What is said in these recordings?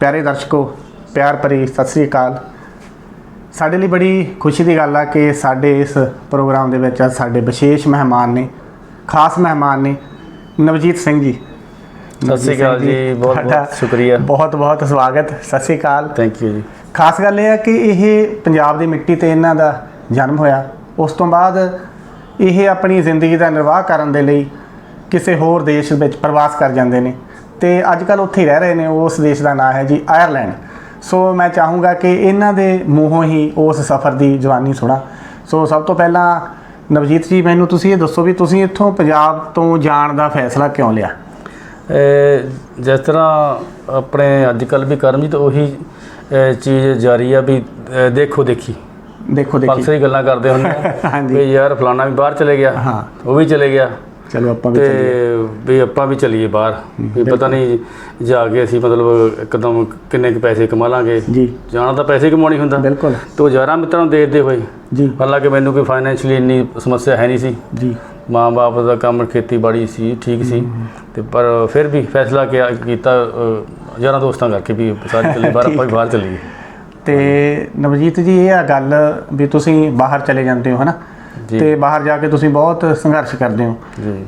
ਪਿਆਰੇ ਦਰਸ਼ਕੋ ਪਿਆਰ ਭਰੀ ਸਤਿ ਸ੍ਰੀ ਅਕਾਲ। ਸਾਡੇ ਲਈ ਬੜੀ ਖੁਸ਼ੀ ਦੀ ਗੱਲ ਆ ਕਿ ਸਾਡੇ ਇਸ ਪ੍ਰੋਗਰਾਮ ਦੇ ਵਿੱਚ ਅੱਜ ਸਾਡੇ ਵਿਸ਼ੇਸ਼ ਮਹਿਮਾਨ ਨੇ ਖਾਸ ਮਹਿਮਾਨ ਨੇ ਨਵਜੀਤ ਸਿੰਘ ਜੀ। ਸਤਿ ਸ਼੍ਰੀ ਅਕਾਲ ਜੀ, ਬਹੁਤ- ਬਹੁਤ ਸ਼ੁਕਰੀਆ। ਬਹੁਤ ਬਹੁਤ ਸਵਾਗਤ ਸਤਿ ਸ੍ਰੀ ਅਕਾਲ। ਥੈਂਕ ਯੂ ਜੀ। ਖਾਸ ਗੱਲ ਇਹ ਹੈ ਕਿ ਇਹ ਪੰਜਾਬ ਦੀ ਮਿੱਟੀ ਤੇ ਇਹਨਾਂ ਦਾ ਜਨਮ ਹੋਇਆ। ਉਸ ਤੋਂ ਬਾਅਦ ਇਹ ਆਪਣੀ ਜ਼ਿੰਦਗੀ ਦਾ ਨਿਰਵਾਹ ਕਰਨ ਦੇ ਲਈ ਕਿਸੇ ਹੋਰ ਦੇਸ਼ ਵਿੱਚ ਪ੍ਰਵਾਸ ਕਰ ਜਾਂਦੇ ਨੇ। ਤੇ ਅੱਜ ਕੱਲ ਉੱਥੇ ਹੀ ਰਹਿ ਰਹੇ ਨੇ ਉਸ ਦੇਸ਼ ਦਾ ਨਾਮ ਹੈ ਜੀ ਆਇਰਲੈਂਡ ਸੋ ਮੈਂ ਚਾਹੂੰਗਾ ਕਿ ਇਹਨਾਂ ਦੇ ਮੂੰਹੋਂ ਹੀ ਉਸ ਸਫ਼ਰ ਦੀ ਜਵਾਨੀ ਸੁਣਾ। ਸੋ ਸਭ ਤੋਂ ਪਹਿਲਾਂ ਨਵਜੀਤ ਜੀ ਮੈਨੂੰ ਤੁਸੀਂ ਇਹ ਦੱਸੋ ਵੀ ਤੁਸੀਂ ਇੱਥੋਂ ਪੰਜਾਬ ਤੋਂ ਜਾਣ ਦਾ ਫੈਸਲਾ ਕਿਉਂ ਲਿਆ? ਜਿਸ ਤਰ੍ਹਾਂ ਆਪਣੇ ਅੱਜ ਕੱਲ ਵੀ ਕਰਮਜੀਤ ਉਹੀ ਚੀਜ਼ ਜਾਰੀ ਆ ਵੀ ਦੇਖੋ ਦੇਖੀ। ਦੇਖੋ ਦੇਖੀ। ਅਕਸਰ ਹੀ ਗੱਲਾਂ ਕਰਦੇ ਹੁੰਦੇ ਆ ਹਾਂਜੀ। ਵੀ ਯਾਰ ਫਲਾਣਾ ਵੀ ਬਾਹਰ ਚਲੇ ਗਿਆ ਹਾਂ। ਉਹ ਵੀ ਚਲੇ ਗਿਆ। ਚਲੋ ਆਪਾਂ ਵੀ ਤੇ ਚੱਲੀਏ। ਵੀ ਆਪਾਂ ਵੀ ਚੱਲੀਏ ਬਾਹਰ। ਵੀ ਪਤਾ ਨਹੀਂ ਜਾ ਕੇ ਅਸੀਂ ਮਤਲਬ ਇੱਕਦਮ ਕਿੰਨੇ ਕੁ ਪੈਸੇ ਕਮਾ ਲਾਂਗੇ। ਜੀ। ਜਾਣਾ ਤਾਂ ਪੈਸੇ ਕਮਾਉਣੀ ਹੁੰਦਾ। ਬਿਲਕੁਲ। ਤੇ ਯਾਰਾਂ ਮਿੱਤਰਾਂ ਨੂੰ ਦੇਖਦੇ ਹੋਏ। ਜੀ। ਹਾਲਾਂਕਿ ਮੈਨੂੰ ਕੋਈ ਫਾਈਨੈਂਸ਼ੀਅਲੀ ਇੰਨੀ ਸਮੱਸਿਆ ਹੈ ਨਹੀਂ ਸੀ। ਜੀ। ਮਾਂ-ਬਾਪ ਦਾ ਕੰਮ ਖੇਤੀਬਾੜੀ ਸੀ ਠੀਕ ਸੀ। ਤੇ ਪਰ ਫਿਰ ਵੀ ਫੈਸਲਾ ਕੀਤਾ ਯਾਰਾਂ ਦੋਸਤਾਂ ਕਰਕੇ ਵੀ ਸਾਰੇ ਚੱਲੇ ਬਾਹਰ ਆਪਾਂ ਵੀ ਬਾਹਰ ਚੱਲੀਏ। ਤੇ ਨਵਜੀਤ ਜੀ ਇਹ ਆ ਗੱਲ ਵੀ ਤੁਸੀਂ ਬਾਹਰ ਚਲੇ ਜਾਂਦੇ ਹੋ ਹਨਾ। ਤੇ ਬਾਹਰ ਜਾ ਕੇ ਤੁਸੀਂ ਬਹੁਤ ਸੰਘਰਸ਼ ਕਰਦੇ ਹੋ। ਜੀ।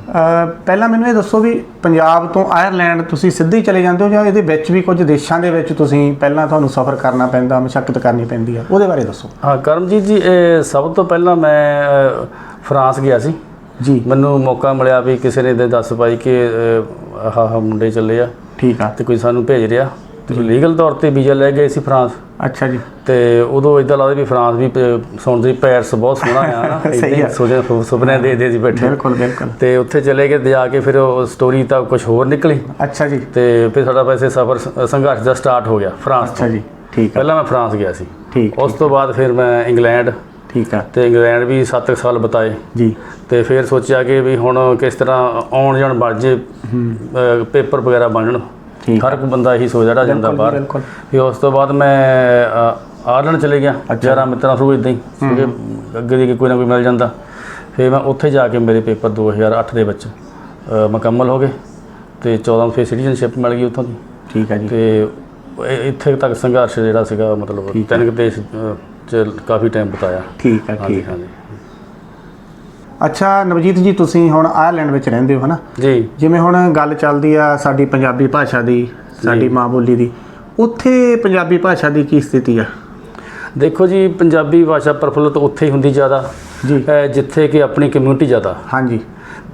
ਪਹਿਲਾਂ ਮੈਨੂੰ ਇਹ ਦੱਸੋ ਵੀ ਪੰਜਾਬ ਤੋਂ ਆਇਰਲੈਂਡ ਤੁਸੀਂ ਸਿੱਧੇ ਹੀ ਚਲੇ ਜਾਂਦੇ ਹੋ ਜਾਂ ਇਹਦੇ ਵਿੱਚ ਵੀ ਕੁਝ ਦੇਸ਼ਾਂ ਦੇ ਵਿੱਚ ਤੁਸੀਂ ਪਹਿਲਾਂ ਤੁਹਾਨੂੰ ਸਫ਼ਰ ਕਰਨਾ ਪੈਂਦਾ ਮਸ਼ੱਕਤ ਕਰਨੀ ਪੈਂਦੀ ਆ? ਉਹਦੇ ਬਾਰੇ ਦੱਸੋ। ਹਾਂ ਕਰਮਜੀਤ ਜੀ ਇਹ ਸਭ ਤੋਂ ਪਹਿਲਾਂ ਮੈਂ ਫਰਾਂਸ ਗਿਆ ਸੀ। ਜੀ। ਮੈਨੂੰ ਮੌਕਾ ਮਿਲਿਆ ਵੀ ਕਿਸੇ ਨੇ ਦੇ ਦੱਸ ਪਾਈ ਕਿ ਆਹ ਮੁੰਡੇ ਚੱਲੇ ਆ। ਠੀਕ ਆ। ਤੇ ਕੋਈ ਸਾਨੂੰ ਭੇਜ ਰਿਹਾ। ਤੇ ਲੀਗਲ ਤੌਰ ਤੇ ਵੀਜ਼ਾ ਲੈ ਗਏ ਸੀ ਫਰਾਂਸ। ਅੱਛਾ ਜੀ। ਤੇ ਉਦੋਂ ਇਦਾਂ ਲੱਗਦਾ ਵੀ ਫਰਾਂਸ ਵੀ ਸੁਣਦੇ ਪੈਰਸ ਬਹੁਤ ਸੋਹਣਾ ਆ ਨਾ ਸਹੀ ਏਦਾਂ ਹੀ ਆ। ਸੋਚੇ ਸੁਪਨੇ ਦੇ ਦੇ ਸੀ ਬੈਠੇ। ਬਿਲਕੁਲ ਬਿਲਕੁਲ। ਤੇ ਉੱਥੇ ਚਲੇ ਗਏ ਜਾ ਕੇ ਫਿਰ ਉਹ ਸਟੋਰੀ ਤਾਂ ਕੁਝ ਹੋਰ ਨਿਕਲੀ। ਅੱਛਾ ਜੀ। ਤੇ ਫਿਰ ਸਾਡਾ ਵੈਸੇ ਸਫ਼ਰ ਸੰਘਰਸ਼ ਦਾ ਸਟਾਰਟ ਹੋ ਗਿਆ ਫਰਾਂਸ ਅੱਛਾ ਜੀ ਠੀਕ ਪਹਿਲਾਂ ਮੈਂ ਫਰਾਂਸ ਗਿਆ ਸੀ। ਠੀਕ ਉਸ ਤੋਂ ਬਾਅਦ ਫਿਰ ਮੈਂ ਇੰਗਲੈਂਡ। ਠੀਕ ਆ। ਤੇ ਇੰਗਲੈਂਡ ਵੀ 7 ਸਾਲ ਬਿਤਾਏ। ਜੀ। ਤੇ ਫਿਰ ਸੋਚਿਆ ਕਿ ਵੀ ਹੁਣ ਕਿਸ ਤਰ੍ਹਾਂ ਆਉਣ ਜਾਣ ਬਣ ਜੇ ਪੇਪਰ ਵਗੈਰਾ ਬਣਨ। ਠੀਕ। ਹਰ ਕੋਈ ਬੰਦਾ ਇਹੀ ਸੋਚ ਜਿਹੜਾ ਜਾਂਦਾ ਬਾਹਰ। ਬਿਲਕੁਲ। ਫਿਰ ਉਸ ਤੋਂ ਬਾਅਦ ਮੈਂ ਅ, ਆਇਰਲੈਂਡ ਚਲੇ ਗਿਆ ਯਾਰਾਂ ਮਿੱਤਰਾਂ ਥਰੂ ਇਦਾਂ ਹੀ। ਕਿਉਂਕਿ ਅੱਗੇ ਦੀ ਕੋਈ ਨਾ ਕੋਈ ਮਿਲ ਜਾਂਦਾ। ਫਿਰ ਮੈਂ ਉੱਥੇ ਜਾ ਕੇ ਮੇਰੇ ਪੇਪਰ 2008 ਦੇ ਵਿੱਚ ਅ, ਮੁਕੰਮਲ ਹੋ ਗਏ। ਤੇ 14 ਫਿਰ ਸਿਟੀਜ਼ਨਸ਼ਿਪ ਮਿਲ ਗਈ ਉੱਥੋਂ ਦੀ। ਠੀਕ ਆ ਜੀ। ਤੇ ਇਹ- ਇੱਥੇ ਤੱਕ ਸੰਘਰਸ਼ ਜਿਹੜਾ ਸੀਗਾ ਮਤਲਬ ਤਿੰਨ ਕੁ ਦੇਸ਼ ਅ, ਚ ਕਾਫੀ ਟਾਈਮ ਬਿਤਾਇਆ। ਠੀਕ ਆ ਹਾਂਜੀ ਠੀਕ ਹਾਂਜੀ। ਅੱਛਾ ਨਵਜੀਤ ਜੀ ਤੁਸੀਂ ਹੁਣ ਆਇਰਲੈਂਡ ਵਿੱਚ ਰਹਿੰਦੇ ਹੋ ਹਨਾ? ਜੀ। ਜਿਵੇਂ ਹੁਣ ਗੱਲ ਚੱਲਦੀ ਆ ਸਾਡੀ ਪੰਜਾਬੀ ਭਾਸ਼ਾ ਦੀ ਸਾਡੀ ਮਾਂ ਬੋਲੀ ਦੀ ਉੱਥੇ ਪੰਜਾਬੀ ਭਾਸ਼ਾ ਦੀ ਕੀ ਸਥਿਤੀ ਆ? ਦੇਖੋ ਜੀ ਪੰਜਾਬੀ ਭਾਸ਼ਾ ਪ੍ਰਫੁੱਲਤ ਉੱਥੇ ਹੀ ਹੁੰਦੀ ਜ਼ਿਆਦਾ ਜੀ। ਜਿੱਥੇ ਕਿ ਆਪਣੀ ਕਮਿਊਨਿਟੀ ਜ਼ਿਆਦਾ। ਹਾਂਜੀ।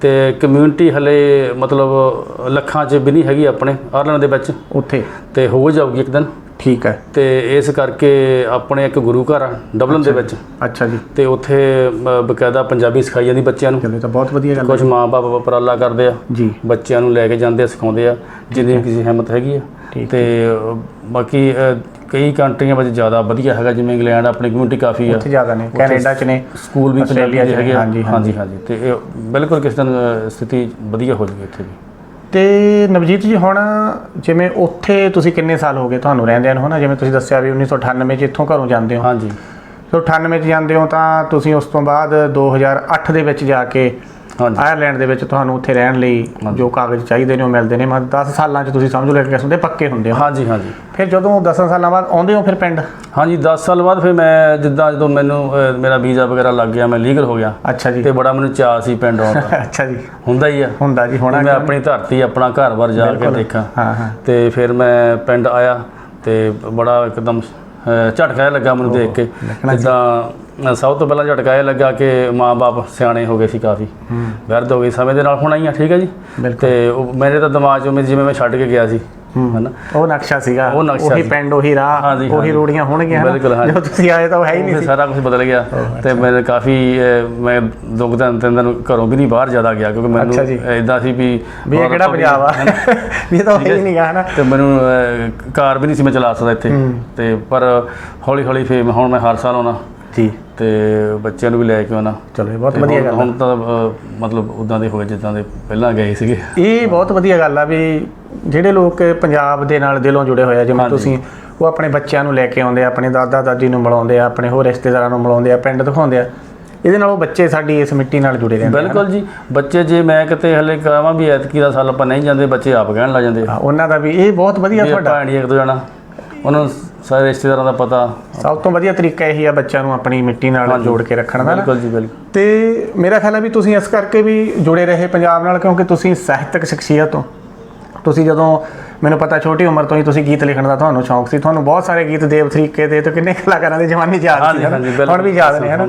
ਤੇ ਕਮਿਊਨਿਟੀ ਹਲੇ ਮਤਲਬ ਲੱਖਾਂ 'ਚ ਵੀ ਨਹੀਂ ਹੈਗੀ ਆਪਣੇ ਆਇਰਲੈਂਡ ਦੇ ਵਿੱਚ। ਉੱਥੇ। ਤੇ ਹੋ ਜਾਊਗੀ ਇੱਕ ਦਿਨ। ਠੀਕ ਹੈ। ਤੇ ਇਸ ਕਰਕੇ ਆਪਣੇ ਇੱਕ ਗੁਰੂ ਘਰ ਆ ਡਬਲਨ ਦੇ ਵਿੱਚ। ਅੱਛਾ ਜੀ। ਤੇ ਉੱਥੇ ਅ, ਬਕਾਇਦਾ ਪੰਜਾਬੀ ਸਿਖਾਈ ਜਾਂਦੀ ਬੱਚਿਆਂ ਨੂੰ। ਚਲੋ ਇਹ ਤਾਂ ਬਹੁਤ ਵਧੀਆ ਗੱਲ ਕੁਝ ਮਾਪੇ ਉਪਰਾਲਾ ਕਰਦੇ ਆ। ਜੀ। ਬੱਚਿਆਂ ਨੂੰ ਲੈ ਕੇ ਜਾਂਦੇ ਆ ਸਿਖਾਉਂਦੇ ਆ ਜਿੰਨੀ ਕਿਸੇ ਹਿੰਮਤ ਹੈਗੀ ਆ। ਠੀਕ ਤੇ ਅ, ਬਾਕੀ ਅ, ਕਈ ਕੰਟਰੀਆਂ ਵਿੱਚ ਜ਼ਿਆਦਾ ਵਧੀਆ ਹੈਗਾ ਜਿਵੇਂ ਇੰਗਲੈਂਡ ਆਪਣੀ ਕਮਿਊਨਿਟੀ ਕਾਫੀ ਆ। ਉੱਥੇ ਜ਼ਿਆਦਾ ਨੇ। ਕੈਨੇਡਾ ਚ ਨੇ। ਸਕੂਲ ਵੀ ਪੰਜਾਬੀ ਆਸਟ੍ਰੇਲੀਆ ਦੇ ਚ ਹੈਗੇ ਆ। ਹਾਂਜੀ, ਹਾਂਜੀ। ਹਾਂਜੀ ਤੇ ਇਹ ਬਿਲਕੁਲ ਕਿਸ ਦਿਨ ਅ, ਸਥਿਤੀ ਵਧੀਆ ਹੋ ਜਾਊਗੀ ਇੱਥੇ ਵੀ। ਤੇ ਨਵਜੀਤ ਜੀ ਹੁਣ ਜਿਵੇਂ ਉੱਥੇ ਤੁਸੀਂ ਕਿੰਨੇ ਸਾਲ ਹੋ ਗਏ ਤੁਹਾਨੂੰ ਰਹਿੰਦਿਆਂ ਨੂੰ ਹਨਾ? ਜਿਵੇਂ ਤੁਸੀਂ ਦੱਸਿਆ ਵੀ 1998 ਚ ਇੱਥੋਂ ਘਰੋਂ ਜਾਂਦੇ ਹੋ। ਹਾਂਜੀ। ਸੋ 98 ਚ ਜਾਂਦੇ ਹੋ ਤਾਂ ਤੁਸੀਂ ਉਸ ਤੋਂ ਬਾਅਦ 2008 ਦੇ ਵਿੱਚ ਜਾ ਕੇ ਆਇਰਲੈਂਡ ਦੇ ਵਿੱਚ ਤੁਹਾਨੂੰ ਉੱਥੇ ਰਹਿਣ ਲਈ ਜੋ ਕਾਗਜ਼ ਚਾਹੀਦੇ ਨੇ ਉਹ ਮਿਲਦੇ ਨੇ ਮਤਲਬ 10 ਸਾਲਾਂ 'ਚ ਤੁਸੀਂ ਸਮਝ ਲਓ ਕਿ ਕਿਸਮ ਦੇ ਪੱਕੇ ਹੁੰਦੇ ਹੋ। ਹਾਂਜੀ ਹਾਂਜੀ। ਫਿਰ ਜਦੋਂ 10 ਸਾਲਾਂ ਬਾਅਦ ਆਉਂਦੇ ਹੋ ਫਿਰ ਪਿੰਡ? ਹਾਂਜੀ 10 ਸਾਲ ਬਾਅਦ ਫਿਰ ਮੈਂ ਜਿੱਦਾਂ ਜਦੋਂ ਮੈਨੂੰ ਮੇਰਾ ਵੀਜ਼ਾ ਵਗੈਰਾ ਲੱਗ ਗਿਆ ਮੈਂ ਲੀਗਲ ਹੋ ਗਿਆ। ਅੱਛਾ ਜੀ। ਤੇ ਬੜਾ ਮੈਨੂੰ ਚਾਅ ਸੀ ਪਿੰਡ ਆਉਣ ਦਾ। ਅੱਛਾ ਜੀ। ਹੁੰਦਾ ਹੀ ਆ। ਹੁੰਦਾ ਜੀ ਹੋਣਾ ਮੈਂ ਆਪਣੀ ਧਰਤੀ ਆਪਣਾ ਘਰ-ਬਾਰ ਜਾ ਕੇ ਦੇਖਾਂ। ਹਾਂ ਹਾਂ। ਤੇ ਫਿਰ ਮੈਂ ਪਿੰਡ ਆਇਆ ਤੇ ਬੜਾ ਇੱਕਦਮ ਝਟਕਾ ਲੱਗਾ ਮੈਨੂੰ ਦੇਖ ਕੇ। ਜਿੱਦਾਂ ਸਭ ਤੋਂ ਪਹਿਲਾਂ ਝਟਕਾ ਇਹ ਲੱਗਾ ਕਿ ਮਾਂ-ਬਾਪ ਸਿਆਣੇ ਹੋ ਗਏ ਸੀ ਕਾਫੀ। ਵਿਰਧ ਹੋ ਗਏ। ਸਮੇਂ ਦੇ ਨਾਲ ਹੋਣਾ ਹੀ ਆ ਠੀਕ ਹੈ ਜੀ। ਤੇ ਮੇਰੇ ਤਾਂ ਦਿਮਾਗ 'ਚ ਜਿਵੇਂ ਮੈਂ ਛੱਡ ਕੇ ਗਿਆ ਸੀ। ਹਨਾ? ਉਹ ਨਕਸ਼ਾ ਸੀਗਾ। ਉਹ। ਪਿੰਡ ਉਹੀ ਰਾਹ ਉਹੀ। ਰੋੜੀਆਂ ਹੋਣਗੀਆਂ। ਜਦੋਂ ਤੁਸੀਂ ਆਏ ਤਾਂ ਉਹ ਹੈ ਹੀ ਨਹੀਂ ਸੀ। ਸਾਰਾ ਕੁਝ ਬਦਲ ਗਿਆ। ਤੇ ਮੈਂ ਕਾਫੀ ਮੈਂ ਦੋ ਕੁ ਦਿਨ ਤਿੰਨ ਦਿਨ ਘਰੋਂ ਵੀ ਨਹੀਂ ਬਾਹਰ ਜ਼ਿਆਦਾ ਗਿਆ ਕਿਉਂਕਿ। ਮੈਨੂੰ ਇਦਾਂ ਸੀ ਵੀ ਵੀ ਇਹ ਕਿਹੜਾ ਪੰਜਾਬ ਆ? ਵੀ ਤਾਂ ਹੈ ਹੀ ਨਹੀਂਗਾ ਹਨਾ? ਤੇ ਮੈਨੂੰ ਕਾਰ ਵੀ ਨਹੀਂ ਸੀ ਮੈਂ ਚਲਾ ਸਕਦਾ ਇੱਥੇ। ਤੇ ਪਰ ਹੌਲੀ ਹੌਲੀ ਫੇਰ ਹੁਣ ਮੈਂ ਹਰ ਸਾਲ ਆਉਣਾ। ਜੀ ਤੇ ਬੱਚਿਆਂ ਨੂੰ ਵੀ ਲੈ ਕੇ ਆਉਣਾ। ਚਲੋ ਇਹ ਬਹੁਤ ਤੇ ਵਧੀਆ ਹੁਣ- ਗੱਲ ਆ। ਹੁਣ ਤਾਂ ਅ, ਮਤਲਬ ਉਦਾਂ ਦੇ ਹੋ ਗਏ ਜਿੱਦਾਂ ਦੇ ਪਹਿਲਾਂ ਗਏ ਸੀਗੇ। ਇਹ ਬਹੁਤ ਵਧੀਆ ਗੱਲ ਆ ਵੀ ਜਿਹੜੇ ਲੋਕ ਪੰਜਾਬ ਦੇ ਨਾਲ ਦਿਲੋਂ ਜੁੜੇ ਹੋਏ ਆ ਜਿਵੇਂ ਹਾਂਜੀ। ਤੁਸੀਂ ਉਹ ਆਪਣੇ ਬੱਚਿਆਂ ਨੂੰ ਲੈ ਕੇ ਆਉਂਦੇ ਆ ਆਪਣੇ ਦਾਦਾ ਦਾਦੀ ਨੂੰ ਮਿਲਾਉਂਦੇ ਆ ਆਪਣੇ ਹੋਰ ਰਿਸ਼ਤੇਦਾਰਾਂ ਨੂੰ ਮਿਲਾਉਂਦੇ ਆ ਪਿੰਡ ਦਿਖਾਉਂਦੇ ਆ ਇਹਦੇ ਨਾਲ ਉਹ ਬੱਚੇ ਸਾਡੀ ਇਸ ਮਿੱਟੀ ਨਾਲ ਜੁੜੇ ਰਹਿੰਦੇ ਆ ਬਿਲਕੁਲ ਜੀ। ਬੱਚੇ ਜੇ ਮੈਂ ਕਿਤੇ ਹਲੇ ਕਹਾਂ ਵੀ ਐਤਕੀ ਦਾ ਸਾਲ ਆਪਾਂ ਨਹੀਂ ਜਾਂਦੇ ਬੱਚੇ ਆਪ ਕਹਿਣ ਲੱਗ ਜਾਂਦੇ ਹਾਂ, ਉਹਨਾਂ ਦਾ ਵੀ ਇਹ ਬਹੁਤ ਵਧੀਆ ਵੀ ਤੁਹਾਡਾ। ਆਪਾਂ ਇੰਡੀਆ ਕਿਤੋਂ ਜਾਣਾ ਉਹਨਾਂ ਨੂੰ ਸਾਰੇ ਰਿਸ਼ਤੇਦਾਰਾਂ ਦਾ ਪਤਾ। ਸਭ ਤੋਂ ਵਧੀਆ ਤਰੀਕਾ ਇਹੀ ਆ ਬੱਚਿਆਂ ਨੂੰ ਆਪਣੀ ਮਿੱਟੀ ਨਾਲ ਜੋੜ ਕੇ ਰੱਖਣ ਦਾ ਬਿਲਕੁਲ ਜੀ ਬਿਲਕੁਲ। ਤੇ ਮੇਰਾ ਖਿਆਲ ਹੈ ਵੀ ਤੁਸੀਂ ਇਸ ਕਰਕੇ ਵੀ ਜੁੜੇ ਰਹੇ ਪੰਜਾਬ ਨਾਲ ਕਿਉਂਕਿ ਤੁਸੀਂ ਸਾਹਿਤਕ ਸ਼ਖਸੀਅਤ ਹੋ। ਤੁਸੀਂ ਜਦੋਂ ਮੈਨੂੰ ਪਤਾ ਛੋਟੀ ਉਮਰ ਤੋਂ ਹੀ ਤੁਸੀਂ ਗੀਤ ਲਿਖਣ ਦਾ ਤੁਹਾਨੂੰ ਸ਼ੌਂਕ ਸੀ ਤੁਹਾਨੂੰ ਬਹੁਤ ਸਾਰੇ ਗੀਤ ਦੇਵ ਤਰੀਕੇ ਦੇ ਤੇ ਕਿੰਨੇ ਕਲਾਕਾਰਾਂ ਦੇ ਜਵਾਨੀ ਯਾਦ ਸੀ ਹਨਾ? ਹੁਣ ਵੀ ਯਾਦ ਨੇ ਹਨਾ?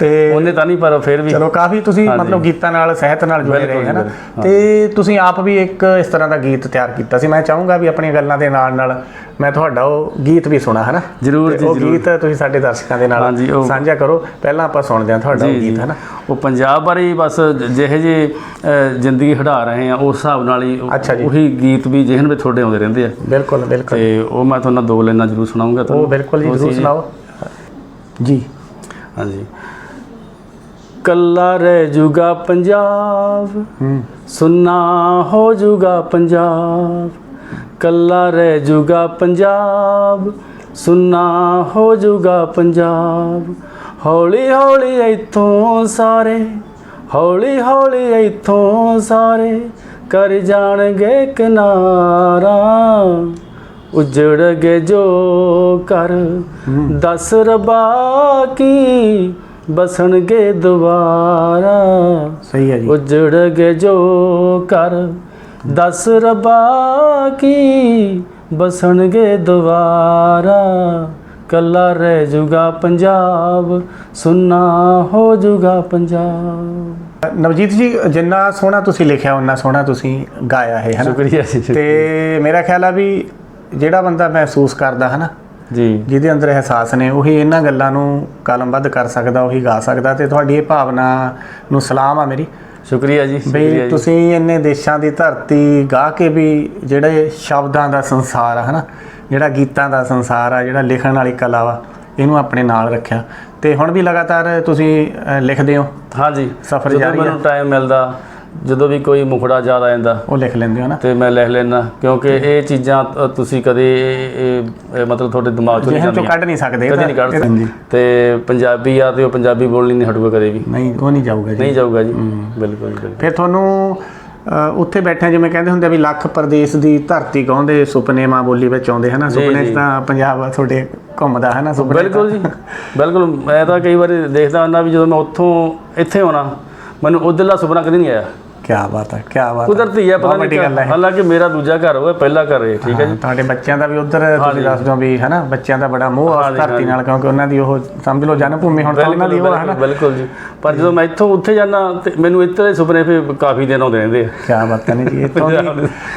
ਤੇ ਉਹਨੇ ਤਾਂ ਨਹੀਂ ਪਰ ਫਿਰ ਵੀ। ਚਲੋ ਕਾਫੀ ਤੁਸੀਂ। ਮਤਲਬ ਗੀਤਾਂ ਨਾਲ ਸਾਹਿਤ ਨਾਲ ਜੁੜੇ ਰਹੇ ਹਨਾ? ਤੇ ਤੁਸੀਂ ਆਪ ਵੀ ਇੱਕ ਇਸ ਤਰ੍ਹਾਂ ਦਾ ਗੀਤ ਤਿਆਰ ਕੀਤਾ ਸੀ। ਮੈਂ ਚਾਹੂੰਗਾ ਵੀ ਆਪਣੀਆਂ ਗੱਲਾਂ ਦੇ ਨਾਲ ਨਾਲ ਮੈਂ ਤੁਹਾਡਾ ਉਹ ਗੀਤ ਵੀ ਸੁਣਾ ਹਨਾ? ਜ਼ਰੂਰ ਤੇ ਜੀ, ਉਹ ਜ਼ਰੂਰ। ਗੀਤ ਤੁਸੀਂ ਸਾਡੇ ਦਰਸ਼ਕਾਂ ਦੇ ਨਾਲ ਉਹ- ਸਾਂਝਾ ਕਰੋ। ਪਹਿਲਾਂ ਆਪਾਂ ਸੁਣਦੇ ਹਾਂ ਤੁਹਾਡਾ ਉਹ ਗੀਤ ਜੀ। ਹਨਾ? ਉਹ ਪੰਜਾਬ ਬਾਰੇ ਹੀ ਬਸ ਜਿਹੇ ਜੇ ਜ਼ਿੰਦਗੀ ਹਟਾ ਰਹੇ ਆ ਉਸ ਹਿਸਾਬ ਨਾਲ ਹੀ ਉਹ-। ਉਹੀ ਗੀਤ ਵੀ ਜਿਹਨ ਵਿੱਚ ਤੁਹਾਡੇ ਆਉਂਦੇ ਰਹਿੰਦੇ ਆ। ਬਿਲਕੁਲ ਬਿਲਕੁਲ। ਤੇ ਉਹ ਮੈਂ ਤੁਹਾਨੂੰ ਦੋ ਲਾਈਨਾਂ ਜ਼ਰੂਰ ਸੁਣਾਉਂਗਾ ਉਹ ਤੁਹਾਨੂੰ। ਬਿਲਕੁਲ ਜੀ ਉਹ ਜ਼ਰੂਰ ਸੁਣਾਓ। ਜੀ। ਹਾਂਜੀ। ਕੱਲਾ ਰਹਿ ਜੂਗਾ ਪੰਜਾਬ। ਹੂੰ। ਸੁੰਨਾ ਹੋ ਜੂਗਾ ਪੰਜਾਬ। ਕੱਲਾ ਰਹਿ ਜੂਗਾ ਪੰਜਾਬ ਸੁੰਨਾ ਹੋ ਜੂਗਾ ਪੰਜਾਬ। ਹੌਲੀ ਹੌਲੀ ਇੱਥੋਂ ਸਾਰੇ ਹੌਲੀ ਹੌਲੀ ਇੱਥੋਂ ਸਾਰੇ ਕਰ ਜਾਣਗੇ ਕਿਨਾਰਾ ਉਜੜ ਗਏ ਜੋ ਕਰ ਦਸ ਰਬਾ ਕੀ ਬਸਣਗੇ ਦੁਬਾਰਾ। ਸਹੀ ਹੈ ਜੀ। ਉਜੜ ਗਏ ਜੋ ਕਰ ਦਸ ਰਬਾ ਕੀ ਬਸਣਗੇ ਦੁਬਾਰਾ? ਕੱਲਾ ਰਹਿ ਜੂਗਾ ਪੰਜਾਬ ਸੁੰਨਾ ਹੋ ਜੂਗਾ ਪੰਜਾਬ। ਨਵਜੀਤ ਜੀ ਜਿੰਨਾ ਸੋਹਣਾ ਤੁਸੀਂ ਲਿਖਿਆ ਉਹਨਾਂ ਸੋਹਣਾ ਤੁਸੀਂ ਗਾਇਆ ਹੈ ਹਨਾ? ਸ਼ੁਕਰੀਆ ਜੀ ਤੇ ਮੇਰਾ ਖਿਆਲ ਆ ਵੀ ਜਿਹੜਾ ਬੰਦਾ ਮਹਿਸੂਸ ਕਰਦਾ ਹਨਾ? ਜੀ। ਜਿਹਦੇ ਅੰਦਰ ਅਹਿਸਾਸ ਨੇ ਉਹੀ ਇਹਨਾਂ ਗੱਲਾਂ ਨੂੰ ਕਲਮਬੱਧ ਕਰ ਸਕਦਾ ਉਹੀ ਗਾ ਸਕਦਾ ਤੇ ਤੁਹਾਡੀ ਇਹ ਭਾਵਨਾ ਨੂੰ ਸਲਾਮ ਆ ਮੇਰੀ। ਸ਼ੁਕਰੀਆ ਜੀ ਸ਼ੁਕਰੀਆ ਬਈ ਜੀ। ਤੁਸੀਂ ਇੰਨੇ ਦੇਸ਼ਾਂ ਦੀ ਧਰਤੀ ਗਾ ਕੇ ਵੀ ਜਿਹੜੇ ਸ਼ਬਦਾਂ ਦਾ ਸੰਸਾਰ ਆ ਹਨਾ? ਜਿਹੜਾ ਗੀਤਾਂ ਦਾ ਸੰਸਾਰ ਆ ਜਿਹੜਾ ਲਿਖਣ ਵਾਲੀ ਕਲਾ ਵਾ ਇਹਨੂੰ ਆਪਣੇ ਨਾਲ ਰੱਖਿਆ। ਤੇ ਹੁਣ ਵੀ ਲਗਾਤਾਰ ਤੁਸੀਂ ਅ, ਲਿਖਦੇ ਹੋ? ਹਾਂਜੀ। ਸਫਰ ਜਦੋਂ ਜਾਰੀ ਆ। ਮੈਨੂੰ ਟਾਈਮ ਮਿਲਦਾ ਜਦੋਂ ਵੀ ਕੋਈ ਮੁਖੜਾ ਯਾਦ ਆ ਜਾਂਦਾ ਉਹ ਲਿਖ ਲੈਂਦੇ ਹੋ ਨਾ। ਤੇ ਮੈਂ ਲਿਖ ਲੈਣਾ ਕਿਉਂਕਿ ਇਹ ਚੀਜ਼ਾਂ ਅ, ਤੁਸੀਂ ਕਦੇ ਇਹ- ਇਹ ਇਹ ਮਤਲਬ ਤੁਹਾਡੇ ਦਿਮਾਗ ਚੋਂ ਨਹੀਂ ਜਿਹਨਾਂ ਚੋਂ ਜਾਂਦੀਆਂ ਕੱਢ ਨਹੀਂ ਸਕਦੇ ਇਹ ਕਦੇ ਤਾਂ- ਨਹੀਂ ਕੱਢ ਤਾਂ- ਸਕਦੇ ਤੇ ਪੰਜਾਬੀ ਆ ਤੇ ਉਹ ਪੰਜਾਬੀ ਬੋਲਣੀ ਨਹੀਂ ਹਟੂਗਾ ਕਦੇ ਵੀ। ਨਹੀਂ ਉਹ ਨਹੀਂ ਜਾਊਗਾ ਜੀ। ਨਹੀਂ ਜਾਊਗਾ ਜੀ। ਬਿਲਕੁਲ ਜੀ, ਬਿਲਕੁਲ। ਫਿਰ ਤੁਹਾਨੂੰ ਅ, ਉੱਥੇ ਬੈਠੇ ਜਿਵੇਂ ਕਹਿੰਦੇ ਹੁੰਦੇ ਆ ਵੀ ਲੱਖ ਪ੍ਰਦੇਸ਼ ਦੀ ਧਰਤੀ ਗਾਉਂਦੇ ਸੁਪਨੇ ਮਾਂ ਬੋਲੀ ਵਿੱਚ ਆਉਂਦੇ ਹਨਾ? ਸੁਪਨੇ 'ਚ ਜੀ। ਤਾਂ ਪੰਜਾਬ ਤੁਹਾਡੇ ਘੁੰਮਦਾ ਹਨਾ? ਸੁਪਨੇ 'ਚ ਬਿਲਕੁਲ ਜੀ ਬਿਲਕੁਲ। ਮੈਂ ਤਾਂ ਕਈ ਵਾਰੀ ਦੇਖਦਾ ਹੁੰਦਾ ਵੀ ਜਦੋਂ ਮੈਂ ਉੱਥੋਂ ਇੱਥੇ ਆਉਣਾ ਮੈਨੂੰ ਉਧਰਲਾ ਸੁਪਨਾ ਕਦੇ ਨਹੀਂ ਆਇਆ। ਕੀ ਬਾਤ ਹੈ ਕੀ ਬਾਤ ਹੈ ਕੁਦਰਤੀ ਹੈ ਪਤਾ ਬਹੁਤ ਨਹੀਂ ਗੱਲ ਕਿਆ। ਹੈ ਹਾਲਾਂਕਿ ਮੇਰਾ ਦੂਜਾ ਘਰ ਹੋਇਆ ਪਹਿਲਾ ਘਰ ਹੈ ਠੀਕ ਹੈ ਜੀ। ਤੁਹਾਡੇ ਬੱਚਿਆਂ ਦਾ ਵੀ ਉਧਰ ਤੁਸੀਂ ਦੱਸ ਦਿਓ ਵੀ ਹਨਾ ਬੱਚਿਆਂ ਦਾ ਬੜਾ ਮੋਹ ਆ ਉਸ ਧਰਤੀ ਨਾਲ ਕਿਉਂਕਿ ਉਹਨਾਂ ਦੀ ਉਹ ਸਮਝ ਲਓ ਜਨਮ ਭੂਮੀ ਹੁਣ ਤਾਂ ਉਹਨਾਂ ਦੀ ਉਹ ਆ, ਹਨਾ। ਬਿਲਕੁਲ ਜੀ। ਪਰ ਜਦੋਂ ਮੈਂ ਇੱਥੋਂ ਉੱਥੇ ਜਾਣਾ ਤੇ ਮੈਨੂੰ ਇੱਥੇ ਦੇ ਸੁਪਨੇ ਫਿਰ ਕਾਫੀ ਦਿਨ ਆਉਂਦੇ ਰਹਿੰਦੇ ਆ। ਕੀ ਬਾਤ ਹੈ ਜੀ ਇੱਥੋਂ ਦੀ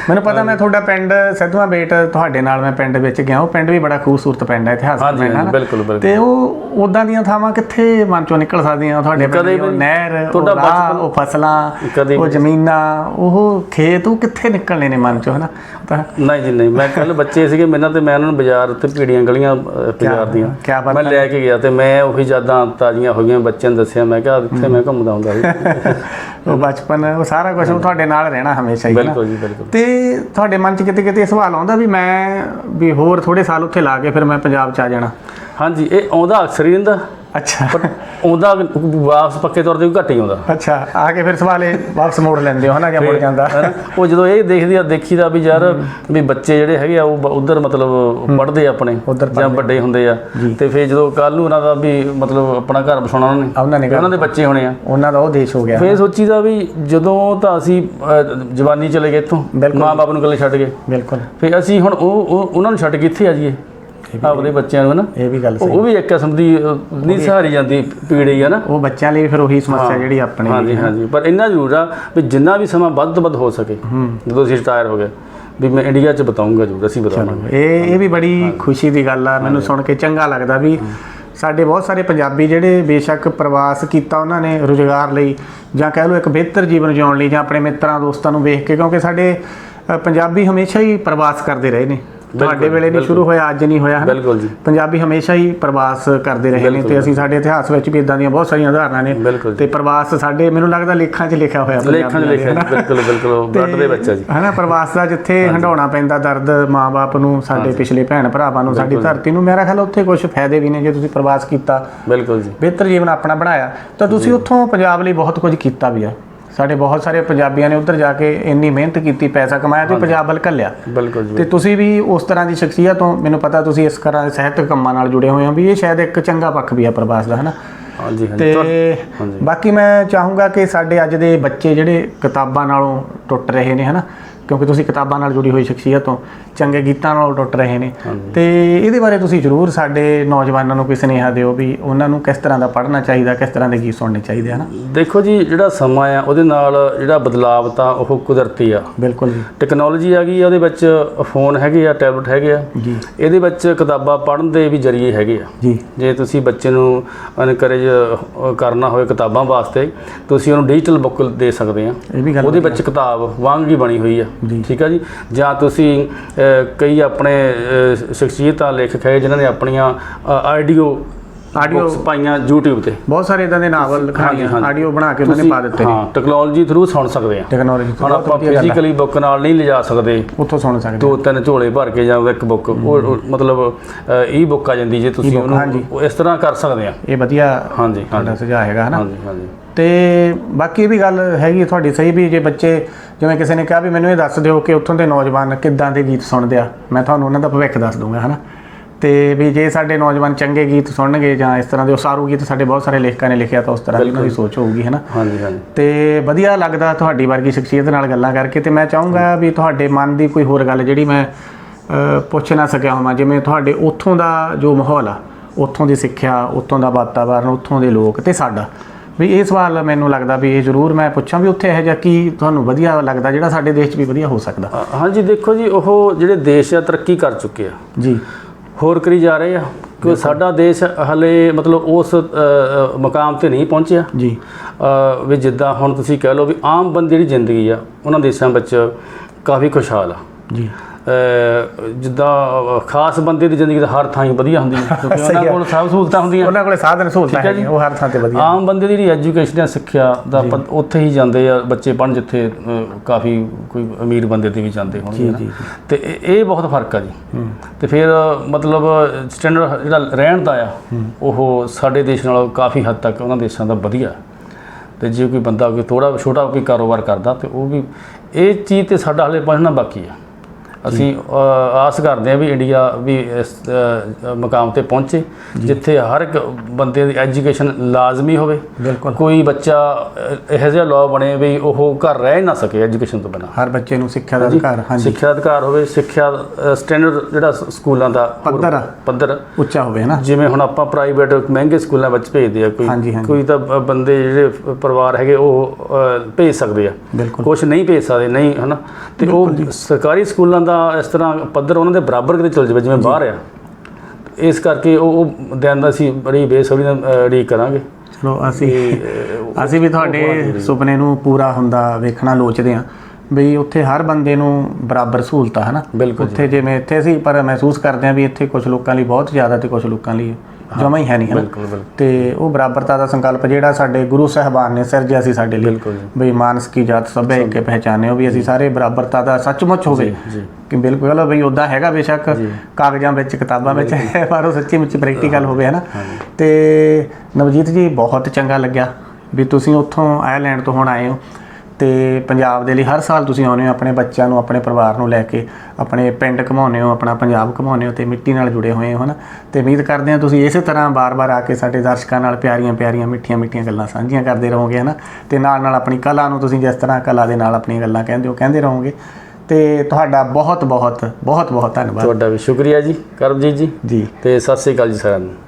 ਮੈਨੂੰ ਪਤਾ ਮੈਂ ਤੁਹਾਡਾ ਪਿੰਡ ਸਿੱਧਵਾਂ ਬੇਟ ਤੁਹਾਡੇ ਨਾਲ ਮੈਂ ਪਿੰਡ ਵਿੱਚ ਗਿਆ ਉਹ ਪਿੰਡ ਵੀ ਬੜਾ ਖੂਬਸੂਰਤ ਪਿੰਡ ਹੈ ਇਤਿਹਾਸਕ ਹਾਂਜੀ ਪਿੰਡ ਹੈ ਨਾ ਬਿਲਕੁਲ ਬਿਲਕੁਲ। ਤੇ ਉਹ ਉਦਾਂ ਦੀਆਂ ਥਾਵਾਂ ਕਿੱਥੇ ਮਨ ਚੋਂ ਨਿਕਲ ਸਕਦੀਆਂ? ਤੁਹਾਡੇ ਪਿੰਡ ਕਦੇ ਦੀ ਉਹ ਵੀ ਨਹਿਰ ਉਹ ਤੁਹਾਡਾ ਰਾਹ, ਬਚਪਨ- ਉਹ ਫਸਲਾਂ ਕਦੇ ਉਹ ਵੀ। ਜ਼ਮੀਨਾਂ ਉਹ ਖੇਤ ਉਹ ਕਿੱਥੇ ਨਿਕਲਣੇ ਨੇ ਮਨ ਚੋਂ ਹਨਾ? ਤਾਂ ਨਹੀਂ ਜੀ ਨਹੀਂ ਮੈਂ ਕੱਲ ਬੱਚੇ ਸੀਗੇ ਮੈਨਾਂ ਤੇ ਮੈਂ ਉਹਨਾਂ ਨੂੰ ਬਾਜ਼ਾਰ ਤੇ ਭੀੜੀਆਂ ਗਲੀਆਂ ਬਾਜ਼ਾਰ ਦੀਆਂ। ਮੈਂ ਲੈ ਕੇ ਗਿਆ ਤੇ ਮੈਂ ਉਹੀ ਯਾਦਾਂ ਤਾਜ਼ੀਆਂ ਹੋ ਗਈਆਂ ਬੱਚਿਆਂ ਨੂੰ ਦੱਸਿਆ ਮੈਂ ਕਿਹਾ ਇੱਥੇ ਮੈਂ ਘੁੰਮਦਾ ਹੁੰਦਾ ਸੀ। ਉਹ ਬਚਪਨ ਉਹ ਸਾਰਾ ਕੁਝ ਤੁਹਾਡੇ ਨਾਲ ਰਹਿਣਾ ਹਮੇਸ਼ਾ ਹੀ ਬਿਲਕੁਲ ਜੀ ਬਿਲਕੁਲ। ਤੇ ਤੁਹਾਡੇ ਮਨ 'ਚ ਕਿਤੇ ਕਿਤੇ ਸਵਾਲ ਆਉਂਦਾ ਵੀ ਮੈਂ ਵੀ ਹੋਰ ਥੋੜੇ ਸਾਲ ਉੱਥੇ ਲਾ ਕੇ ਫਿਰ ਮੈਂ ਪੰਜਾਬ 'ਚ ਆ ਜਾਣਾ? ਹਾਂਜੀ ਇਹ ਆਉਂਦਾ ਅਕਸਰ ਹੀ ਰਹਿੰਦਾ। ਅੱਛਾ। ਪਰ ਆਉਂਦਾ ਵਾਪਸ ਪੱਕੇ ਤੌਰ ਤੇ ਵੀ ਘੱਟ ਹੀ ਆਉਂਦਾ। ਅੱਛਾ ਆ ਕੇ ਫਿਰ ਸਵਾਲ ਇਹ ਵਾਪਸ ਮੋੜ ਲੈਂਦੇ ਹੋ ਹਨਾ ਜਾਂ ਮੁੜ ਜਾਂਦਾ? ਉਹ ਜਦੋਂ ਇਹ ਦੇਖਦੀ ਆ ਦੇਖੀਦਾ ਵੀ ਯਾਰ ਵੀ ਬੱਚੇ ਜਿਹੜੇ ਹੈਗੇ ਆ ਉਹ ਉਧਰ ਮਤਲਬ ਪੜ੍ਹਦੇ ਆ ਆਪਣੇ ਜਾਂ ਵੱਡੇ ਹੁੰਦੇ ਆ। ਤੇ ਫਿਰ ਜਦੋਂ ਕੱਲ ਨੂੰ ਉਹਨਾਂ ਦਾ ਵੀ ਮਤਲਬ ਆਪਣਾ ਘਰ ਬਸਾਉਣਾ ਉਹਨਾਂ ਨੇ ਉਹਨਾਂ ਨੇ ਫਿਰ ਉਹਨਾਂ ਦੇ ਬੱਚੇ ਹੋਣੇ ਆ। ਉਹਨਾਂ ਦਾ ਉਹ ਦੇਸ਼ ਹੋ ਗਿਆ। ਫੇਰ ਸੋਚੀਦਾ ਵੀ ਜਦੋਂ ਤਾਂ ਅਸੀਂ ਜਵਾਨੀ ਚਲੇ ਗਏ ਇੱਥੋਂ। ਮਾਂ-ਬਾਪ ਨੂੰ ਇਕੱਲੇ ਛੱਡ ਗਏ। ਬਿਲਕੁਲ। ਫੇਰ ਅਸੀਂ ਹੁਣ ਉਹ ਉਹ- ਉਹਨਾਂ ਨੂੰ ਛੱਡ ਕੇ ਇੱਥੇ ਆ ਜਾਈਏ। ਆਪਦੇ ਬੱਚਿਆਂ ਨੂੰ ਨਾ ਇਹ ਵੀ ਗੱਲ ਸਹੀ। ਉਹ ਵੀ ਇੱਕ ਕਿਸਮ ਦੀ ਨਹੀਂ ਸਹਾਰੀ ਜਾਂਦੀ ਪੀੜੀ ਆ ਨਾ। ਉਹ ਬੱਚਿਆਂ ਲਈ ਫਿਰ ਉਹੀ ਸਮੱਸਿਆ ਜਿਹੜੀ ਆਪਣੇ ਹਾਂਜੀ ਹਾਂਜੀ। ਪਰ ਇੰਨਾ ਜ਼ਰੂਰ ਆ ਵੀ ਜਿੰਨਾ ਵੀ ਸਮਾਂ ਵੱਧ ਤੋਂ ਵੱਧ ਹੋ ਸਕੇ ਜਦੋਂ ਅਸੀਂ ਰਿਟਾਇਰ ਹੋ ਗਏ ਵੀ ਮੈਂ ਇੰਡੀਆ 'ਚ ਬਤਾਉਂਗਾ ਜ਼ਰੂਰ ਅਸੀਂ ਬਤਾਵਾਂਗੇ। ਇਹ ਇਹ ਵੀ ਬੜੀ ਖੁਸ਼ੀ ਦੀ ਗੱਲ ਆ ਮੈਨੂੰ ਸੁਣ ਕੇ ਚੰਗਾ ਲੱਗਦਾ ਵੀ ਸਾਡੇ ਬਹੁਤ ਸਾਰੇ ਪੰਜਾਬੀ ਜਿਹੜੇ ਬੇਸ਼ੱਕ ਪ੍ਰਵਾਸ ਕੀਤਾ ਉਹਨਾਂ ਨੇ ਰੁਜ਼ਗਾਰ ਲਈ ਜਾਂ ਕਹਿ ਲਓ ਇੱਕ ਬਿਹਤਰ ਜੀਵਨ ਜਿਉਣ ਲਈ ਜਾਂ ਆਪਣੇ ਮਿੱਤਰਾਂ ਦੋਸਤਾਂ ਨੂੰ ਵੇਖ ਕੇ ਕਿਉਂਕਿ ਸਾਡੇ ਪੰਜਾਬੀ ਹਮੇਸ਼ਾ ਹੀ ਪ੍ਰਵਾਸ ਕਰਦੇ ਰਹੇ ਨੇ। ਤੁਹਾਡੇ ਵੇਲੇ ਨਹੀਂ ਸ਼ੁਰੂ ਹੋਇਆ ਅੱਜ ਨਹੀਂ ਹੋਇਆ ਬਿਲਕੁਲ ਜੀ। ਪੰਜਾਬੀ ਹਮੇਸ਼ਾ ਹੀ ਪ੍ਰਵਾਸ ਕਰਦੇ ਰਹੇ ਨੇ ਤੇ ਅਸੀਂ ਸਾਡੇ ਇਤਿਹਾਸ ਵਿੱਚ ਵੀ ਇਦਾਂ ਦੀਆਂ ਬਹੁਤ ਸਾਰੀਆਂ ਉਦਾਹਰਨਾਂ ਨੇ ਤੇ ਪ੍ਰਵਾਸ ਸਾਡੇ ਮੈਨੂੰ ਲੱਗਦਾ ਲੇਖਾਂ 'ਚ ਲਿਖਿਆ ਹੋਇਆ ਲੇਖਾਂ 'ਚ ਲਿਖਿਆ? ਬਿਲਕੁਲ ਬਿਲਕੁਲ ਬਲੱਡ ਦੇ ਬੱਚਾ ਜੀ। ਹਨਾ ਪ੍ਰਵਾਸ ਦਾ ਜਿੱਥੇ ਹੰਡਾਉਣਾ ਪੈਂਦਾ ਦਰਦ ਮਾਪੇ ਨੂੰ ਸਾਡੇ ਪਿਛਲੇ ਭੈਣ ਭਰਾਵਾਂ ਨੂੰ ਸਾਡੀ ਧਰਤੀ ਨੂੰ ਮੇਰਾ ਖਿਆਲ ਉੱਥੇ ਕੁਝ ਫਾਇਦੇ ਵੀ ਨੇ ਜੇ ਤੁਸੀਂ ਪ੍ਰਵਾਸ ਕੀਤਾ। ਬਿਲਕੁਲ ਜੀ। ਬਿਹਤਰ ਜੀਵਨ ਆਪਣਾ ਬਣਾਇਆ ਤਾਂ ਤੁਸੀਂ ਉੱਥੋਂ ਪੰਜਾਬ ਲਈ ਬਹੁਤ ਕੁਝ ਕੀਤਾ ਵੀ ਆ। ਸਾਡੇ ਬਹੁਤ ਸਾਰੇ ਪੰਜਾਬੀਆਂ ਨੇ ਉੱਧਰ ਜਾ ਕੇ ਇੰਨੀ ਮਿਹਨਤ ਕੀਤੀ ਪੈਸਾ ਕਮਾਇਆ ਤੇ ਪੰਜਾਬ ਵੱਲ ਘੱਲਿਆ। ਬਿਲਕੁਲ ਜੀ। ਤੇ ਤੁਸੀਂ ਵੀ ਉਸ ਤਰ੍ਹਾਂ ਦੀ ਸ਼ਖਸੀਅਤ ਹੋ ਮੈਨੂੰ ਪਤਾ ਤੁਸੀਂ ਇਸ ਤਰ੍ਹਾਂ ਦੇ ਸਾਹਿਤਕ ਕੰਮਾਂ ਨਾਲ ਜੁੜੇ ਹੋਏ ਹੋ ਵੀ ਇਹ ਸ਼ਾਇਦ ਇੱਕ ਚੰਗਾ ਪੱਖ ਵੀ ਹੈ ਪ੍ਰਵਾਸ ਦਾ ਹਨਾ? ਹਾਂਜੀ ਹਾਂਜੀ। ਤੇ। ਬਾਕੀ ਮੈਂ ਚਾਹੂੰਗਾ ਕਿ ਸਾਡੇ ਅੱਜ ਦੇ ਬੱਚੇ ਜਿਹੜੇ ਕਿਤਾਬਾਂ ਨਾਲੋਂ ਟੁੱਟ ਰਹੇ ਨੇ ਹਨਾ? ਕਿਉਂਕਿ ਤੁਸੀਂ ਕਿਤਾਬਾਂ ਨਾਲ ਜੁੜੀ ਹੋਈ ਸ਼ਖਸੀਅਤ ਹੋ ਚੰਗੇ ਗੀਤਾਂ ਨਾਲੋਂ ਟੁੱਟ ਰਹੇ ਨੇ। ਤੇ ਇਹਦੇ ਬਾਰੇ ਤੁਸੀਂ ਜ਼ਰੂਰ ਸਾਡੇ ਨੌਜਵਾਨਾਂ ਨੂੰ ਕੋਈ ਸੁਨੇਹਾ ਦਿਓ ਵੀ ਉਹਨਾਂ ਨੂੰ ਕਿਸ ਤਰ੍ਹਾਂ ਦਾ ਪੜ੍ਹਨਾ ਚਾਹੀਦਾ ਕਿਸ ਤਰ੍ਹਾਂ ਦੇ ਗੀਤ ਸੁਣਨੇ ਚਾਹੀਦੇ ਹਨ? ਦੇਖੋ ਜੀ ਜਿਹੜਾ ਸਮਾਂ ਆ ਉਹਦੇ ਨਾਲ ਜਿਹੜਾ ਬਦਲਾਵ ਤਾਂ ਉਹ ਕੁਦਰਤੀ ਆ। ਬਿਲਕੁਲ ਜੀ। ਟੈਕਨੋਲੋਜੀ ਆ ਗਈ ਆ, ਉਹਦੇ ਵਿੱਚ ਫੋਨ ਹੈਗੇ ਆ ਟੈਬਲੇਟ ਹੈਗੇ ਆ। ਜੀ। ਇਹਦੇ ਵਿੱਚ ਕਿਤਾਬਾਂ ਪੜ੍ਹਨ ਦੇ ਵੀ ਜ਼ਰੀਏ ਹੈਗੇ ਆ। ਜੀ। ਜੇ ਤੁਸੀਂ ਬੱਚੇ ਨੂੰ ਐਨਕਰੇਜ ਕਰਨਾ ਹੋਵੇ ਕਿਤਾਬਾਂ ਵਾਸਤੇ ਤੁਸੀਂ ਉਹਨੂੰ ਡਿਜੀਟਲ ਬੁੱਕ ਦੇ ਸਕਦੇ ਆ। ਉਹਦੇ ਵਿੱਚ ਕਿਤਾਬ ਵਾਂਗ ਹੀ ਬਣੀ ਹੋਈ ਆ। ਜੀ। ਠੀਕ ਆ ਜੀ? ਜਾਂ ਤੁਸੀਂ ਕਈ ਆਪਣੇ ਸ਼ਖਸੀਅਤਾਂ ਲੇਖਕ ਹੈ ਜਿਨ੍ਹਾਂ ਨੇ ਆਪਣੀਆਂ ਆਡੀਓ ਆਡੀਓ ਪਾਈਆਂ YouTube ਤੇ। ਬਹੁਤ ਸਾਰੇ ਇਦਾਂ ਦੇ ਨਾਵਲ ਕਹਾਣੀਆਂ। ਆਡੀਓ ਬਣਾ ਕੇ ਉਹਨਾਂ ਨੇ ਪਾ ਦਿੱਤੇ ਨੇ। ਹਾਂ ਟੈਕਨੋਲੋਜੀ ਥਰੂ ਸੁਣ ਸਕਦੇ ਆ। ਟੈਕਨੋਲੋਜੀ ਹੁਣ ਆਪਾਂ ਫਿਜ਼ੀਕਲੀ ਬੁੱਕ ਨਾਲ ਨਹੀਂ ਲਿਜਾ ਸਕਦੇ। ਉੱਥੋਂ ਸੁਣ ਸਕਦੇ ਦੋ ਤਿੰਨ ਝੋਲੇ ਭਰ ਕੇ ਜਾਂ ਇੱਕ ਬੁੱਕ ਉਹ ਮਤਲਬ ਈ ਬੁੱਕ ਆ ਜਾਂਦੀ ਜੇ ਤੁਸੀਂ। ਉਹਨੂੰ ਉਹ ਇਸ ਤਰ੍ਹਾਂ ਕਰ ਸਕਦੇ ਆ। ਇਹ ਵਧੀਆ ਹਾਂਜੀ ਤੁਹਾਡਾ ਸੁਝਾਅ ਹੈਗਾ ਹਨਾ? ਹਾਂਜੀ ਹਾਂਜੀ। ਤੇ ਬਾਕੀ ਇਹ ਵੀ ਗੱਲ ਹੈਗੀ ਤੁਹਾਡੀ ਸਹੀ ਵੀ ਜੇ ਬੱਚੇ ਜਿਵੇਂ ਕਿਸੇ ਨੇ ਕਿਹਾ ਵੀ ਮੈਨੂੰ ਇਹ ਦੱਸ ਦਿਓ ਕਿ ਉੱਥੋਂ ਦੇ ਨੌਜਵਾਨ ਕਿੱਦਾਂ ਦੇ ਗੀਤ ਸੁਣਦੇ ਆ। ਮੈਂ ਤੁਹਾਨੂੰ ਉਹਨਾਂ ਦਾ ਭਵਿੱਖ ਦੱਸ ਦੂੰਗਾ ਹਨਾ? ਤੇ ਵੀ ਜੇ ਸਾਡੇ ਨੌਜਵਾਨ ਚੰਗੇ ਗੀਤ ਸੁਣਨਗੇ ਜਾਂ ਇਸ ਤਰ੍ਹਾਂ ਦੇ ਉਸਾਰੂ ਗੀਤ ਸਾਡੇ ਬਹੁਤ ਸਾਰੇ ਲੇਖਕਾਂ ਨੇ ਲਿਖਿਆ ਤਾਂ ਉਸ ਤਰ੍ਹਾਂ ਦੀ ਉਹਨਾਂ ਦੀ ਸੋਚ ਹੋਊਗੀ ਹਨਾ? ਹਾਂਜੀ ਹਾਂਜੀ। ਤੇ ਵਧੀਆ ਲੱਗਦਾ ਤੁਹਾਡੀ ਵਰਗੀ ਸ਼ਖਸੀਅਤ ਨਾਲ ਗੱਲਾਂ ਕਰਕੇ ਤੇ ਮੈਂ ਚਾਹੂੰਗਾ ਵੀ ਤੁਹਾਡੇ ਮਨ ਦੀ ਕੋਈ ਹੋਰ ਗੱਲ ਜਿਹੜੀ ਮੈਂ ਪੁੱਛ ਨਾ ਸਕਿਆ ਹੋਵਾਂ ਜਿਵੇਂ ਤੁਹਾਡੇ ਉੱਥੋਂ ਦਾ ਜੋ ਮਾਹੌਲ ਆ ਉੱਥੋਂ ਦੀ ਸਿੱਖਿਆ ਉੱਥੋਂ ਦਾ ਵਾਤਾਵਰਨ ਉੱਥੋਂ ਦੇ ਲੋਕ ਤੇ ਸਾਡਾ। ਵੀ ਇਹ ਸਵਾਲ ਮੈਨੂੰ ਲੱਗਦਾ ਵੀ ਇਹ ਜ਼ਰੂਰ ਮੈਂ ਪੁੱਛਾਂ ਵੀ ਉੱਥੇ ਇਹੋ ਜਿਹਾ ਕੀ ਤੁਹਾਨੂੰ ਵਧੀਆ ਲੱਗਦਾ ਜਿਹੜਾ ਸਾਡੇ ਦੇਸ਼ 'ਚ ਵੀ ਵਧੀਆ ਹੋ ਸਕਦਾ? ਹਾਂਜੀ ਦੇਖੋ ਜੀ ਉਹ ਜਿਹੜੇ ਦੇਸ਼ ਆ ਤਰੱਕੀ ਕਰ ਚੁੱਕੇ ਆ। ਜੀ। ਹੋਰ ਕਰੀ ਜਾ ਰਹੇ ਆ ਕਿ ਸਾਡਾ ਦੇਸ਼ ਹਲੇ ਮਤਲਬ ਉਸ ਮੁਕਾਮ ਤੇ ਨਹੀਂ ਪਹੁੰਚਿਆ। ਜੀ। ਵੀ ਜਿੱਦਾਂ ਹੁਣ ਤੁਸੀਂ ਕਹਿ ਲਓ ਵੀ ਆਮ ਬੰਦੇ ਦੀ ਜ਼ਿੰਦਗੀ ਆ ਉਹਨਾਂ ਦੇਸ਼ਾਂ ਵਿੱਚ ਕਾਫੀ ਖੁਸ਼ਹਾਲ ਆ। ਜੀ। ਜਿੱਦਾਂ ਖਾਸ ਬੰਦੇ ਦੀ ਜ਼ਿੰਦਗੀ ਤਾਂ ਹਰ ਥਾਂ ਹੀ ਵਧੀਆ ਹੁੰਦੀ ਹੈ ਕਿਉਂਕਿ ਉਹਨਾਂ ਕੋਲ ਸਭ ਸਹੂਲਤਾਂ ਹੁੰਦੀਆਂ। ਉਹਨਾਂ ਕੋਲੇ ਸਾਧਨ ਸਹੂਲਤਾਂ ਹੈ ਉਹ ਹਰ ਥਾਂ ਤੇ ਵਧੀਆ। ਆਮ ਬੰਦੇ ਦੀ ਜਿਹੜੀ ਐਜੂਕੇਸ਼ਨ ਹੈ ਸਿੱਖਿਆ ਦਾ ਉੱਥੇ ਹੀ ਜਾਂਦੇ ਆ ਬੱਚੇ ਪੜ੍ਹਨ ਜਿੱਥੇ ਕਾਫੀ ਕੋਈ ਅਮੀਰ ਬੰਦੇ ਤੇ ਵੀ ਜਾਂਦੇ ਹੋਣਗੇ ਤੇ ਇਹ- ਇਹ ਬਹੁਤ ਫ਼ਰਕ ਆ ਜੀ। ਤੇ ਫਿਰ ਮਤਲਬ ਸਟੈਂਡਰਡ ਜਿਹੜਾ ਰਹਿਣ ਦਾ ਆ ਉਹ ਸਾਡੇ ਦੇਸ਼ ਨਾਲੋਂ ਕਾਫੀ ਹੱਦ ਤੱਕ ਉਹਨਾਂ ਦੇਸ਼ਾਂ ਦਾ ਵਧੀਆ। ਤੇ ਜੇ ਕੋਈ ਬੰਦਾ ਕੋਈ ਥੋੜਾ ਛੋਟਾ ਕੋਈ ਕਾਰੋਬਾਰ ਕਰਦਾ ਤੇ ਉਹ ਵੀ ਇਹ ਚੀਜ਼ ਤੇ ਸਾਡਾ ਹਲੇ ਪਹੁੰਚਣਾ ਬਾਕੀ ਆ। ਅਸੀਂ ਆਸ ਕਰਦੇ ਹਾਂ ਵੀ ਇੰਡੀਆ ਵੀ ਇਸ ਮਕਾਮ ਤੇ ਪਹੁੰਚੇ ਜਿੱਥੇ ਹਰ ਇੱਕ ਬੰਦੇ ਦੀ ਐਜੂਕੇਸ਼ਨ ਲਾਜ਼ਮੀ ਹੋਵੇ। ਕੋਈ ਬੱਚਾ ਇਹੋ ਜਿਹਾ ਲਾਅ ਬਣੇ ਵੀ ਉਹ ਘਰ ਰਹਿ ਨਾ ਸਕੇ ਐਜੂਕੇਸ਼ਨ ਤੋਂ ਬਿਨਾਂ। ਹਰ ਬੱਚੇ ਨੂੰ ਸਿੱਖਿਆ ਦਾ ਅਧਿਕਾਰ ਹਾਂਜੀ। ਸਿੱਖਿਆ ਅਧਿਕਾਰ ਹੋਵੇ ਸਿੱਖਿਆ ਸਟੈਂਡਰਡ ਜਿਹੜਾ ਸਕੂਲਾਂ ਦਾ ਪੱਧਰ। ਪੱਧਰ। ਉੱਚਾ ਹੋਵੇ ਹਨਾ। ਜਿਵੇਂ ਹੁਣ ਆਪਾਂ ਪ੍ਰਾਈਵੇਟ ਮਹਿੰਗੇ ਸਕੂਲਾਂ ਵਿੱਚ ਭੇਜਦੇ ਆ ਕੋਈ। ਕੋਈ ਤਾਂ ਬੰਦੇ ਜਿਹੜੇ ਪਰਿਵਾਰ ਹੈਗੇ ਉਹ ਭੇਜ ਸਕਦੇ ਆ। ਕੁਝ ਨਹੀਂ ਭੇਜ ਸਕਦੇ ਨਹੀਂ ਹਨਾ। ਤੇ ਉਹ ਸਰਕਾਰੀ ਸਕੂਲਾਂ ਦਾ ਇਸ ਤਰ੍ਹਾਂ ਪੱਧਰ ਉਹਨਾਂ ਦੇ ਬਰਾਬਰ ਕਿਤੇ ਚੱਲ ਜਾਵੇ ਜਿਵੇਂ ਬਾਹਰ ਆ। ਇਸ ਕਰਕੇ ਉਹ ਉਹ ਦਿਨ ਦਾ ਅਸੀਂ ਬੜੀ ਬੇਸਬਰੀ ਨਾਲ ਉਡੀਕ ਕਰਾਂਗੇ। ਚਲੋ ਅਸੀਂ ਅਸੀਂ ਵੀ ਤੁਹਾਡੇ ਸੁਪਨੇ ਨੂੰ ਪੂਰਾ ਹੁੰਦਾ ਵੇਖਣਾ ਲੋਚਦੇ ਹਾਂ ਵੀ ਉੱਥੇ ਹਰ ਬੰਦੇ ਨੂੰ ਬਰਾਬਰ ਸਹੂਲਤਾਂ ਹਨਾ। ਉੱਥੇ ਜਿਵੇਂ ਇੱਥੇ ਸੀ ਪਰ ਮਹਿਸੂਸ ਕਰਦੇ ਹਾਂ ਵੀ ਇੱਥੇ ਕੁਝ ਲੋਕਾਂ ਲਈ ਬਹੁਤ ਜ਼ਿਆਦਾ ਤੇ ਕੁਝ ਲੋਕਾਂ ਲਈ ਜਮਾ ਹੀ ਹੈ ਨਹੀਂ ਹਨਾ ਬਿਲਕੁਲ ਬਿਲਕੁਲ। ਤੇ ਉਹ ਬਰਾਬਰਤਾ ਦਾ ਸੰਕਲਪ ਜਿਹੜਾ ਸਾਡੇ ਗੁਰੂ ਸਾਹਿਬਾਨ ਨੇ ਸਿਰਜਿਆ ਸੀ ਸਾਡੇ ਲਈ। ਬਿਲਕੁਲ ਜੀ। ਵੀ ਮਾਨਸ ਕੀ ਜਾਤ ਸਭੇ ਇੱਕ ਪਹਿਚਾਨਿਓ ਵੀ ਅਸੀਂ ਸਾਰੇ ਬਰਾਬਰਤਾ ਦਾ ਸੱਚਮੁੱਚ ਹੋਵੇ। ਜੀ ਕਿ ਬਿਲਕੁਲ ਵੀ ਉਦਾਂ ਹੈਗਾ ਬੇਸ਼ੱਕ। ਕਾਗਜ਼ਾਂ ਵਿੱਚ ਕਿਤਾਬਾਂ ਵਿੱਚ ਹੈ ਪਰ ਉਹ ਸੱਚੀ ਮੁੱਚੀ ਪ੍ਰੈਕਟੀਕਲ ਹੋਵੇ ਹਨਾ ਤੇ ਨਵਜੀਤ ਜੀ ਬਹੁਤ ਚੰਗਾ ਲੱਗਿਆ ਵੀ ਤੁਸੀਂ ਉੱਥੋਂ ਆਇਰਲੈਂਡ ਤੋਂ ਹੁਣ ਆਏ ਹੋ। ਤੇ ਪੰਜਾਬ ਦੇ ਲਈ ਹਰ ਸਾਲ ਤੁਸੀਂ ਆਉਂਦੇ ਹੋ ਆਪਣੇ ਬੱਚਿਆਂ ਨੂੰ ਆਪਣੇ ਪਰਿਵਾਰ ਨੂੰ ਲੈ ਕੇ ਆਪਣੇ ਪਿੰਡ ਘਮਾਉਂਦੇ ਹੋ ਆਪਣਾ ਪੰਜਾਬ ਘਮਾਉਂਦੇ ਹੋ ਤੇ ਮਿੱਟੀ ਨਾਲ ਜੁੜੇ ਹੋਏ ਹੋ ਹਨਾ ਤੇ ਉਮੀਦ ਕਰਦੇ ਹਾਂ ਤੁਸੀਂ ਇਸੇ ਤਰ੍ਹਾਂ ਬਾਰ-ਬਾਰ ਆ ਕੇ ਸਾਡੇ ਦਰਸ਼ਕਾਂ ਨਾਲ ਪਿਆਰੀਆਂ ਪਿਆਰੀਆਂ ਮਿੱਠੀਆਂ ਮਿੱਠੀਆਂ ਗੱਲਾਂ ਸਾਂਝੀਆਂ ਕਰਦੇ ਰਹੋਗੇ ਹਨਾ ਤੇ ਨਾਲ ਨਾਲ ਆਪਣੀ ਕਲਾ ਨੂੰ ਤੁਸੀਂ ਜਿਸ ਤਰ੍ਹਾਂ ਕਲਾ ਦੇ ਨਾਲ ਆਪਣੀਆਂ ਗੱਲਾਂ ਕਹਿੰਦੇ ਹੋ ਕਹਿੰਦੇ ਰਹੋਗੇ। ਤੇ ਤੁਹਾਡਾ ਬਹੁਤ ਬਹੁਤ ਬਹੁਤ ਬਹੁਤ ਧੰਨਵਾਦ। ਤੁਹਾਡਾ ਵੀ ਸ਼ੁਕਰੀਆ ਜੀ ਕਰਮਜੀਤ ਜੀ। ਜੀ। ਤੇ ਸਤਿ ਸ੍ਰੀ ਅਕਾਲ ਜੀ ਸਾਰਿਆਂ ਨੂੰ।